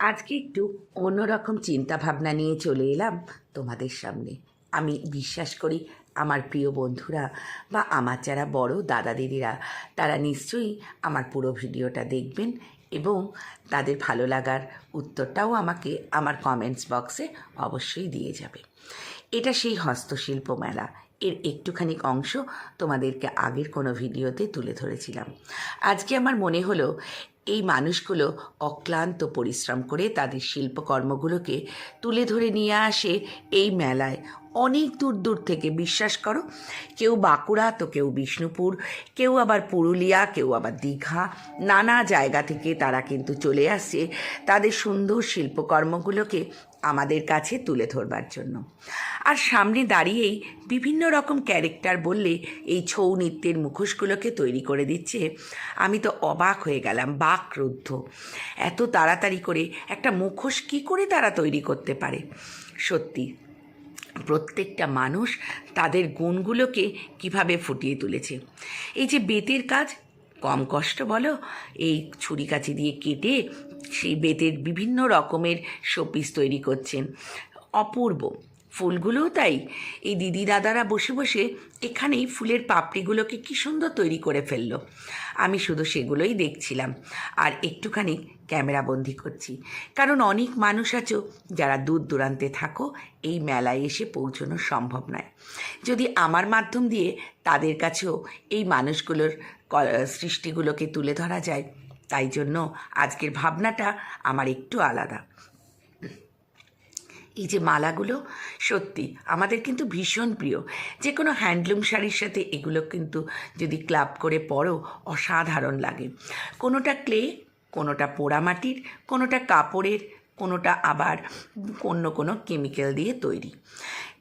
আজকে একটু অন্যরকম চিন্তা ভাবনা নিয়ে চলে এলাম তোমাদের সামনে। আমি বিশ্বাস করি আমার প্রিয় বন্ধুরা বা আমার যারা বড় দাদা দিদিরা, তারা নিশ্চয়ই আমার পুরো ভিডিওটা দেখবেন এবং তাদের ভালো লাগার উত্তরটাও আমাকে আমার কমেন্টস বক্সে অবশ্যই দিয়ে যাবে। এটা সেই হস্তশিল্প মেলা। এর একটুখানি অংশ তোমাদেরকে আগের কোনো ভিডিওতে তুলে ধরেছিলাম। আজকে আমার মনে হলো এই মানুষগুলো অক্লান্ত পরিশ্রম করে তাদের শিল্পকর্মগুলোকে তুলে ধরে নিয়ে আসে এই মেলায়। অনেক দূর দূর থেকে বিশ্বাস করো, কেউ বাঁকুড়া, তো কেউ বিষ্ণুপুর, কেউ আবার পুরুলিয়া, কেউ আবার দীঘা, নানা জায়গা থেকে তারা কিন্তু চলে আসছে তাদের সুন্দর শিল্পকর্মগুলোকে আমাদের কাছে তুলে ধরবার জন্য। আর সামনে দাঁড়িয়েই বিভিন্ন রকম ক্যারেক্টার বললে এই ছৌ নৃত্যের মুখোশগুলোকে তৈরি করে দিচ্ছে। আমি তো অবাক হয়ে গেলাম বাকরুদ্ধ এত তাড়াতাড়ি করে একটা মুখোশ কী করে তারা তৈরি করতে পারে? সত্যি প্রত্যেকটা মানুষ তাদের গুণগুলোকে কীভাবে ফুটিয়ে তুলেছে। এই যে বেতের কাজ, কম কষ্ট বলো, এই ছুরি কাছি দিয়ে কেটে সেই বেতের বিভিন্ন রকমের শোপিস তৈরি করছেন। অপূর্ব। ফুলগুলোও তাই। এই দিদি দাদারা বসে বসে এখানেই ফুলের পাপড়িগুলোকে কী সুন্দর তৈরি করে ফেলল। আমি শুধু সেগুলোই দেখছিলাম। আর একটুখানি ক্যামেরা বন্দি করছি। কারণ অনেক মানুষ আছো, যারা দূর দূরান্তে থাকো, এই মেলায় এসে পৌঁছানো সম্ভব নয়। যদি আমার মাধ্যম দিয়ে তাদের কাছেও এই মানুষগুলোর সৃষ্টিগুলোকে তুলে ধরা যায়, তাই জন্য আজকের ভাবনাটা আমার একটু আলাদা। এই যে মালাগুলো, সত্যি আমাদের কিন্তু ভীষণ প্রিয়। যে কোনো হ্যান্ডলুম শাড়ির সাথে এগুলো কিন্তু যদি ক্লাব করে পরো, অসাধারণ লাগে। কোনোটা ক্লে, কোনোটা পোড়ামাটির কোনোটা কাপড়ের, কোনোটা আবার অন্য কোনো কেমিক্যাল দিয়ে তৈরি।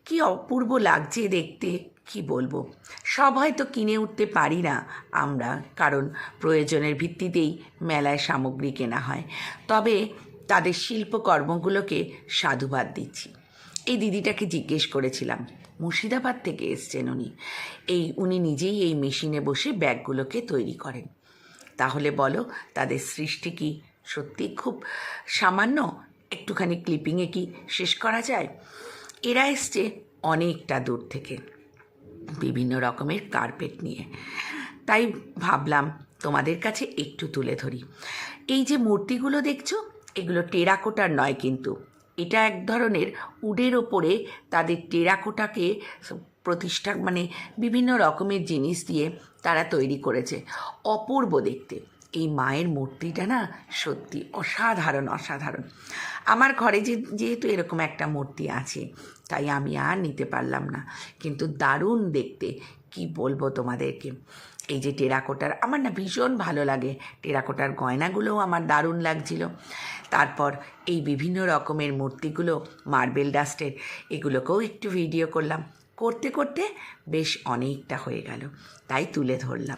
কি অপূর্ব লাগছে দেখতে, কি বলব? সব হয়তো কিনে উঠতে পারি না আমরা, কারণ প্রয়োজনের ভিত্তিতেই মেলায় সামগ্রী কেনা হয়। তবে তাদের শিল্পকর্মগুলোকে সাধুবাদ দিচ্ছি। এই দিদিটাকে জিজ্ঞেস করেছিলাম, মুর্শিদাবাদ থেকে এসছেন উনি। এই উনি নিজেই এই মেশিনে বসে ব্যাগগুলোকে তৈরি করেন। তাহলে বলো, তাদের সৃষ্টি কি সত্যি খুব সামান্য? একটুখানি ক্লিপিংয়ে কি শেষ করা যায়? এরা এসছে অনেকটা দূর থেকে, বিভিন্ন রকমের কার্পেট নিয়ে। তাই ভাবলাম, তোমাদের কাছে একটু তুলে ধরি। এই যে মূর্তিগুলো দেখছ এগুলো টেরাকোটার নয় কিন্তু। এটা এক ধরনের উডের ওপরে তাদের টেরাকোটাকে প্রতিষ্ঠা মানে বিভিন্ন রকমের জিনিস দিয়ে তারা তৈরি করেছে। অপূর্ব দেখতে। এই মায়ের মূর্তিটা না সত্যি অসাধারণ অসাধারণ। আমার ঘরে যে, যেহেতু এরকম একটা মূর্তি আছে, তাই আমি আর নিতে পারলাম না। কিন্তু দারুণ দেখতে কি বলব তোমাদেরকে? এই যে টেরাকোটার, আমার না ভীষণ ভালো লাগে। টেরাকোটার গয়নাগুলোও আমার দারুণ লাগছিল। তারপর এই বিভিন্ন রকমের মূর্তিগুলো, মার্বেল ডাস্টের, এগুলোকেও একটু ভিডিও করলাম। করতে করতে বেশ অনেকটা হয়ে গেল। তাই তুলে ধরলাম।